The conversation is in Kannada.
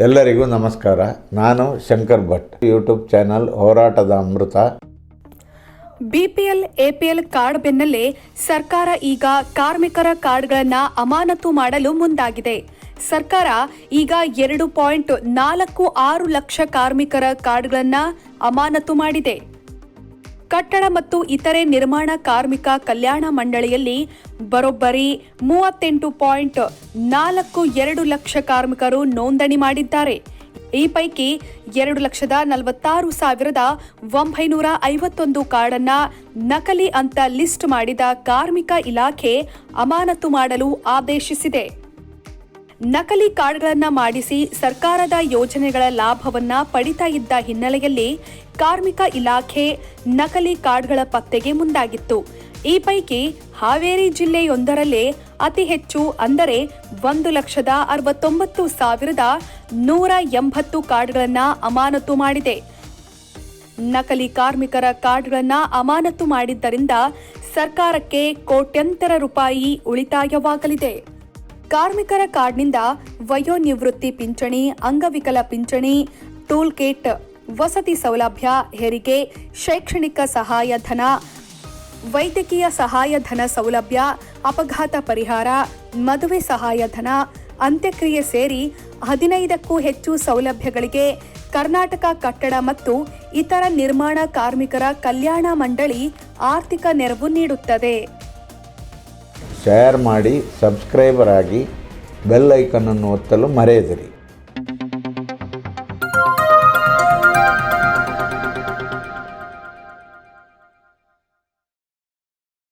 ಎಲ್ಲರಿಗೂ ನಮಸ್ಕಾರ. ನಾನು ಶಂಕರ್ ಭಟ್. ಯೂಟ್ಯೂಬ್ ಚಾನಲ್ ಹೋರಾಟದ ಅಮೃತ. ಬಿಪಿಎಲ್ ಎಪಿಎಲ್ ಕಾರ್ಡ್ ಬೆನ್ನಲ್ಲೇ ಸರ್ಕಾರ ಈಗ ಕಾರ್ಮಿಕರ ಕಾರ್ಡ್ಗಳನ್ನು ಅಮಾನತು ಮಾಡಲು ಮುಂದಾಗಿದೆ. ಸರ್ಕಾರ ಈಗ ಎರಡು ಪಾಯಿಂಟ್ ನಾಲ್ಕು ಆರು ಲಕ್ಷ ಕಾರ್ಮಿಕರ ಕಾರ್ಡ್ಗಳನ್ನು ಅಮಾನತು ಮಾಡಿದೆ. ಕಟ್ಟಡ ಮತ್ತು ಇತರೆ ನಿರ್ಮಾಣ ಕಾರ್ಮಿಕ ಕಲ್ಯಾಣ ಮಂಡಳಿಯಲ್ಲಿ ಬರೋಬ್ಬರಿ ಮೂವತ್ತೆಂಟು ಪಾಯಿಂಟ್ ನಾಲ್ಕು ಎರಡು ಲಕ್ಷ ಕಾರ್ಮಿಕರು ನೋಂದಣಿ ಮಾಡಿದ್ದಾರೆ. ಈ ಪೈಕಿ ಎರಡು ಲಕ್ಷದ ನಲವತ್ತಾರು ಸಾವಿರದ ಒಂಬೈನೂರ ಐವತ್ತೊಂದು ಕಾರ್ಡನ್ನ ನಕಲಿ ಅಂತ ಲಿಸ್ಟ್ ಮಾಡಿದ ಕಾರ್ಮಿಕ ಇಲಾಖೆ ಅಮಾನತು ಮಾಡಲು ಆದೇಶಿಸಿದೆ. ನಕಲಿ ಕಾರ್ಡ್ಗಳನ್ನು ಮಾಡಿಸಿ ಸರ್ಕಾರದ ಯೋಜನೆಗಳ ಲಾಭವನ್ನ ಪಡಿತಾ ಇದ್ದ ಹಿನ್ನೆಲೆಯಲ್ಲಿ ಕಾರ್ಮಿಕ ಇಲಾಖೆ ನಕಲಿ ಕಾರ್ಡ್ಗಳ ಪತ್ತೆಗೆ ಮುಂದಾಗಿತ್ತು. ಈ ಪೈಕಿ ಹಾವೇರಿ ಜಿಲ್ಲೆಯೊಂದರಲ್ಲೇ ಅತಿ ಹೆಚ್ಚು ಅಂದರೆ ಒಂದು ಲಕ್ಷದ ಅರವತ್ತೊಂಬತ್ತು ಸಾವಿರದ ನೂರ ಎಂಬತ್ತು ಕಾರ್ಡ್ಗಳನ್ನು ಅಮಾನತು ಮಾಡಿದೆ. ನಕಲಿ ಕಾರ್ಮಿಕರ ಕಾರ್ಡ್ಗಳನ್ನು ಅಮಾನತು ಮಾಡಿದ್ದರಿಂದ ಸರ್ಕಾರಕ್ಕೆ ಕೋಟ್ಯಂತರ ರೂಪಾಯಿ ಉಳಿತಾಯವಾಗಲಿದೆ. ಕಾರ್ಮಿಕರ ಕಾರ್ಡ್ನಿಂದ ವಯೋನಿವೃತ್ತಿ ಪಿಂಚಣಿ, ಅಂಗವಿಕಲ ಪಿಂಚಣಿ, ಟೂಲ್ ಕಿಟ್ ವಸತಿ ಸೌಲಭ್ಯ, ಹೆರಿಗೆ, ಶೈಕ್ಷಣಿಕ ಸಹಾಯಧನ ವೈದ್ಯಕೀಯ ಸಹಾಯಧನ ಸೌಲಭ್ಯ, ಅಪಘಾತ ಪರಿಹಾರ, ಮದುವೆ ಸಹಾಯಧನ ಅಂತ್ಯಕ್ರಿಯೆ ಸೇರಿ ಹದಿನೈದಕ್ಕೂ ಹೆಚ್ಚು ಸೌಲಭ್ಯಗಳಿಗೆ ಕರ್ನಾಟಕ ಕಟ್ಟಡ ಮತ್ತು ಇತರ ನಿರ್ಮಾಣ ಕಾರ್ಮಿಕರ ಕಲ್ಯಾಣ ಮಂಡಳಿ ಆರ್ಥಿಕ ನೆರವು ನೀಡುತ್ತದೆ. ಶೇರ್ ಮಾಡಿ ಸಬ್ಸ್ಕ್ರೈಬರ್ ಆಗಿ ಬೆಲ್ ಐಕನನ್ನು ಒತ್ತಲು ಮರೆಯದಿರಿ.